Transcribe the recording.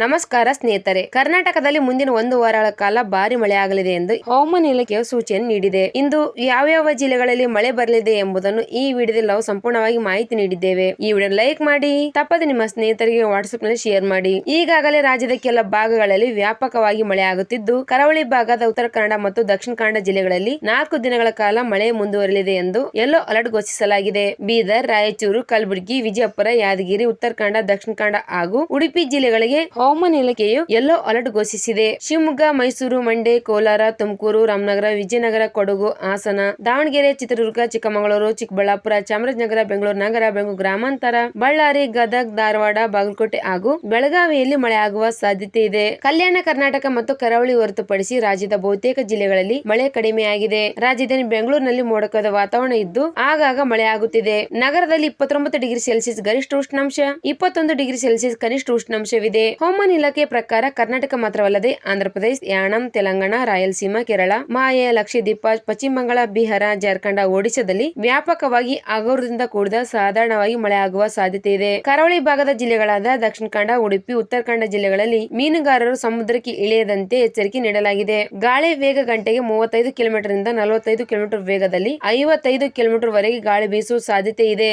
ನಮಸ್ಕಾರ ಸ್ನೇಹಿತರೆ. ಕರ್ನಾಟಕದಲ್ಲಿ ಮುಂದಿನ ಒಂದು ವಾರಗಳ ಕಾಲ ಭಾರಿ ಮಳೆ ಆಗಲಿದೆ ಎಂದು ಹವಾಮಾನ ಇಲಾಖೆಯು ಸೂಚನೆ ನೀಡಿದೆ. ಇಂದು ಯಾವ್ಯಾವ ಜಿಲ್ಲೆಗಳಲ್ಲಿ ಮಳೆ ಬರಲಿದೆ ಎಂಬುದನ್ನು ಈ ವಿಡಿಯೋದಲ್ಲಿ ನಾವು ಸಂಪೂರ್ಣವಾಗಿ ಮಾಹಿತಿ ನೀಡಿದ್ದೇವೆ. ಈ ವಿಡಿಯೋ ಲೈಕ್ ಮಾಡಿ, ತಪ್ಪದೆ ನಿಮ್ಮ ಸ್ನೇಹಿತರಿಗೆ ವಾಟ್ಸ್ಆಪ್ನಲ್ಲಿ ಶೇರ್ ಮಾಡಿ. ಈಗಾಗಲೇ ರಾಜ್ಯದ ಕೆಲ ಭಾಗಗಳಲ್ಲಿ ವ್ಯಾಪಕವಾಗಿ ಮಳೆ ಆಗುತ್ತಿದ್ದು, ಕರಾವಳಿ ಭಾಗದ ಉತ್ತರ ಕನ್ನಡ ಮತ್ತು ದಕ್ಷಿಣ ಕನ್ನಡ ಜಿಲ್ಲೆಗಳಲ್ಲಿ ನಾಲ್ಕು ದಿನಗಳ ಕಾಲ ಮಳೆ ಮುಂದುವರಲಿದೆ ಎಂದು ಯೆಲ್ಲೋ ಅಲರ್ಟ್ ಘೋಷಿಸಲಾಗಿದೆ. ಬೀದರ್, ರಾಯಚೂರು, ಕಲಬುರಗಿ, ವಿಜಯಪುರ, ಯಾದಗಿರಿ, ಉತ್ತರ ಕನ್ನಡ, ದಕ್ಷಿಣ ಕನ್ನಡ ಹಾಗೂ ಉಡುಪಿ ಜಿಲ್ಲೆಗಳಿಗೆ ಹವಾಮಾನ ಇಲಾಖೆಯು ಯೆಲ್ಲೋ ಅಲರ್ಟ್ ಘೋಷಿಸಿದೆ. ಶಿವಮೊಗ್ಗ, ಮೈಸೂರು, ಮಂಡ್ಯ, ಕೋಲಾರ, ತುಮಕೂರು, ರಾಮನಗರ, ವಿಜಯನಗರ, ಕೊಡಗು, ಹಾಸನ, ದಾವಣಗೆರೆ, ಚಿತ್ರದುರ್ಗ, ಚಿಕ್ಕಮಗಳೂರು, ಚಿಕ್ಕಬಳ್ಳಾಪುರ, ಚಾಮರಾಜನಗರ, ಬೆಂಗಳೂರು, ನಗರ, ಬೆಂಗಳೂರು ಗ್ರಾಮಾಂತರ, ಬಳ್ಳಾರಿ, ಗದಗ್, ಧಾರವಾಡ, ಬಾಗಲಕೋಟೆ ಹಾಗೂ ಬೆಳಗಾವಿಯಲ್ಲಿ ಮಳೆ ಆಗುವ ಸಾಧ್ಯತೆ ಇದೆ. ಕಲ್ಯಾಣ ಕರ್ನಾಟಕ ಮತ್ತು ಕರಾವಳಿ ಹೊರತುಪಡಿಸಿ ರಾಜ್ಯದ ಬಹುತೇಕ ಜಿಲ್ಲೆಗಳಲ್ಲಿ ಮಳೆ ಕಡಿಮೆಯಾಗಿದೆ. ರಾಜಧಾನಿ ಬೆಂಗಳೂರಿನಲ್ಲಿ ಮೋಡಕದ ವಾತಾವರಣ ಇದ್ದು ಆಗಾಗ ಮಳೆ ಆಗುತ್ತಿದೆ ನಗರದಲ್ಲಿ ಇಪ್ಪತ್ತೊಂಬತ್ತು ಡಿಗ್ರಿ ಸೆಲ್ಸಿಯಸ್ ಗರಿಷ್ಠ ಉಷ್ಣಾಂಶ, ಇಪ್ಪತ್ತೊಂದು ಡಿಗ್ರಿ ಸೆಲ್ಸಿಯಸ್ ಕನಿಷ್ಠ ಉಷ್ಣಾಂಶವಿದೆ. ಹವಾಮಾನ ಇಲಾಖೆ ಪ್ರಕಾರ ಕರ್ನಾಟಕ ಮಾತ್ರವಲ್ಲದೆ ಆಂಧ್ರಪ್ರದೇಶ, ಯಾಣಂ, ತೆಲಂಗಾಣ, ರಾಯಲ್ಸೀಮಾ, ಕೇರಳ, ಮಾಯ, ಲಕ್ಷದ್ವೀಪ, ಪಶ್ಚಿಮ ಬಂಗಾಳ, ಬಿಹಾರ, ಜಾರ್ಖಂಡ, ಒಡಿಶಾದಲ್ಲಿ ವ್ಯಾಪಕವಾಗಿ ಹಗುರದಿಂದ ಕೂಡಿದ ಸಾಧಾರಣವಾಗಿ ಮಳೆ ಆಗುವ ಸಾಧ್ಯತೆ ಇದೆ. ಕರಾವಳಿ ಭಾಗದ ಜಿಲ್ಲೆಗಳಾದ ದಕ್ಷಿಣ ಕನ್ನಡ, ಉಡುಪಿ, ಉತ್ತರ ಕನ್ನಡ ಜಿಲ್ಲೆಗಳಲ್ಲಿ ಮೀನುಗಾರರು ಸಮುದ್ರಕ್ಕೆ ಇಳಿಯದಂತೆ ಎಚ್ಚರಿಕೆ ನೀಡಲಾಗಿದೆ. ಗಾಳಿ ವೇಗ ಗಂಟೆಗೆ ಮೂವತ್ತೈದು ಕಿಲೋಮೀಟರ್ನಿಂದ ನಲವತ್ತೈದು ಕಿಲೋಮೀಟರ್ ವೇಗದಲ್ಲಿ ಐವತ್ತೈದು ಕಿಲೋಮೀಟರ್ ವರೆಗೆ ಗಾಳಿ ಬೀಸುವ ಸಾಧ್ಯತೆ ಇದೆ.